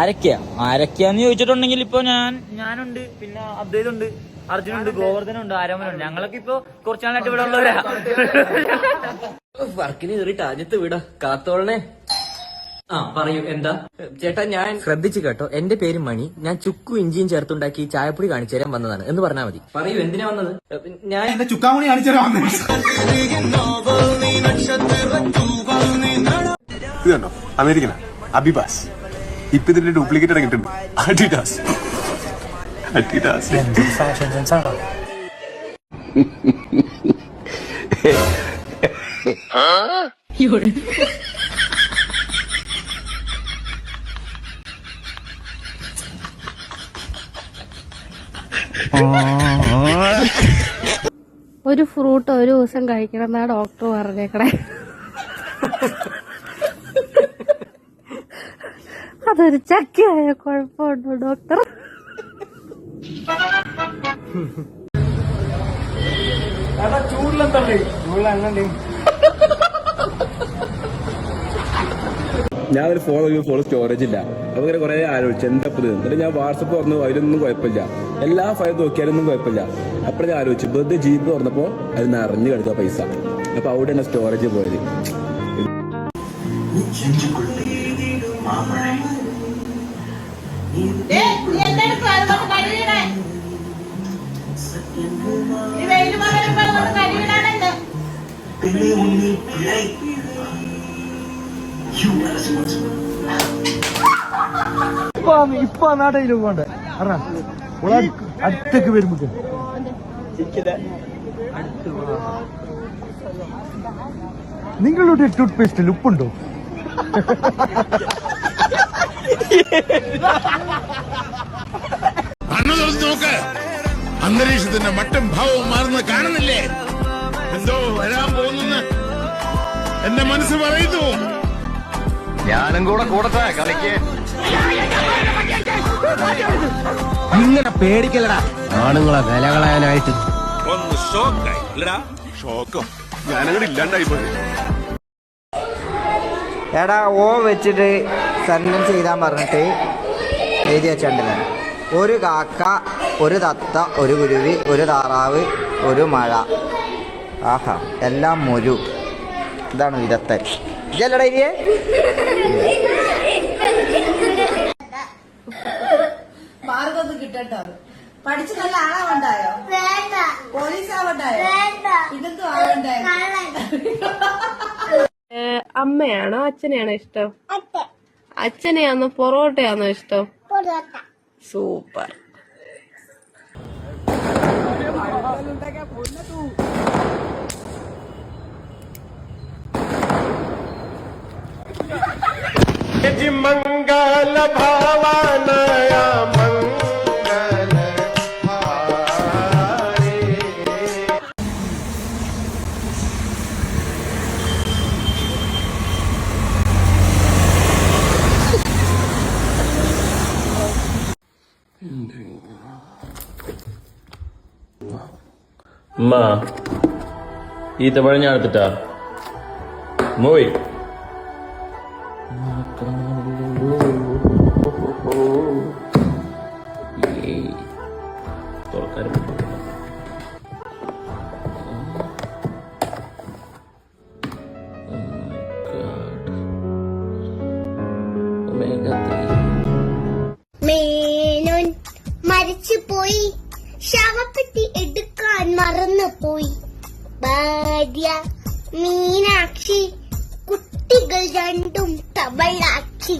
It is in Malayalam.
ആരൊക്കെയാ? ആരൊക്കെയാന്ന് ചോദിച്ചിട്ടുണ്ടെങ്കിൽ ഇപ്പൊ ഞാൻ ഞാനുണ്ട് പിന്നെ അദ്വൈതുണ്ട് അർജുനുണ്ട് ഗോവർദ്ധനുണ്ട് ആരോമനുണ്ട്. ഞങ്ങളൊക്കെ ഇപ്പൊ കുറച്ചാളായിട്ട് ഇവിടെ ഉള്ളവരാ. വർക്കിന് കയറിയിട്ട് ആദ്യത്ത് വിട കാത്തോളനെ. ആ പറയൂ എന്താ? ചേട്ടാ ഞാൻ ശ്രദ്ധിച്ചു കേട്ടോ എന്റെ പേര് മണി. ഞാൻ ചുക്കു ഇഞ്ചിയും ചേർത്തുണ്ടാക്കി ചായപ്പൊടി കാണിച്ചു തരാൻ വന്നതാണ്. എന്ന് പറഞ്ഞാൽ മതി. പറയൂ എന്തിനാ വന്നത്? ഞാൻ എന്റെ ചുക്കാമണി കാണിച്ചു തരാൻ ഇത് കണ്ടോ? അമേരിക്കന. അബിബാസ്. ഇപ്പൊ ഇതിന്റെ ഡ്യൂപ്ലിക്കേറ്റ് ഇറങ്ങിയിട്ടുണ്ട്. അഡിഡാസ് അഡിഡാസ് ഒരു ഫ്രൂട്ട് ഒരു ദിവസം കഴിക്കണം എന്നാ ഡോക്ടർ പറഞ്ഞേക്കണേ. അതൊരു ചക്കയായ കുഴപ്പമുണ്ടോ ഡോക്ടർ. ഞാനൊരു ഫോൺ ഫോൺ സ്റ്റോറേജ് ഇല്ല. അങ്ങനെ ഇങ്ങനെ കുറെ ആലോചിച്ചു എന്താ ഇത് എന്നിട്ട് ഞാൻ വാട്സപ്പ് തുറന്നു അതിലൊന്നും കുഴപ്പമില്ല. എല്ലാ ഫയൽ നോക്കിയാലൊന്നും കുഴപ്പമില്ല. അപ്പോൾ ഞാൻ ആലോചിച്ചു വെറുതെ ജീപ്പ് തുറന്നപ്പോ അത് നിറഞ്ഞു കിടക്കുക പൈസ. അപ്പൊ അവിടെയാണ് സ്റ്റോറേജ് പോയത്. ഇപ്പൊ നാട്ടിൽ പോകണ്ട? അടുത്തേക്ക് വരുമ്പോ നിങ്ങളുടെ ടൂത്ത് പേസ്റ്റിൽ ഉപ്പുണ്ടോ? കണ്ണു തുറന്ന് നോക്ക്. അന്തരീക്ഷത്തിന്റെ മട്ടും ഭാവവും മാറുന്ന കാണുന്നില്ലേ? എന്തോ വരാൻ പോകുന്നെന്ന് എന്റെ മനസ്സ് പറയുന്നു. ഞാനും കൂടെ കൂടട്ടെ കളിക്ക്. ഇങ്ങനെ പേടിക്കലടാ ആണുങ്ങളെ വില കളയാനായിട്ട് ഒന്ന് ഷോക്കായി. ഇല്ലടാ ഷോക്കോ. ഞാനങ്ങോട്ട് ഇല്ലാണ്ടായി പോയി. എടാ ഓ വെച്ചിട്ട് സെന്റൻസ് എഴുതാൻ പറഞ്ഞിട്ട് എഴുതി വെച്ചിട്ടുണ്ടല്ലേ ഒരു കാക്ക ഒരു തത്ത ഒരു കുരുവി ഒരു താറാവ് ഒരു മഴ. ആഹാ എല്ലാം മുരു. ഇതാണ് വിദഗ്ധൻ ഇതല്ലടാ ഇരിയേ? മാർഗൊന്നും കിട്ടട്ടോ പഠിച്ച് നല്ല ആളാവണ്ടായോ? പോലീസ് ആവണ്ടായോ പിന്നെന്തോ ആവണ്ടായോ അമ്മയാണോ അച്ഛനെയാണോ ഇഷ്ടം? അച്ഛനെയാണോ പൊറോട്ടയാണോ ഇഷ്ടം? സൂപ്പർ. മംഗാല ഭാവനയ അമ്മ ഈത്തപ്പഴം ഞാൻ എടുത്തിട്ടാ മോയ് തുറക്കാനും. Oh my God. പോയി. ശവപ്പെട്ടി എടുക്കാൻ മറന്നുപോയി. ഭാര്യ മീനാക്ഷി കുട്ടികൾ രണ്ടും തവളാക്ഷി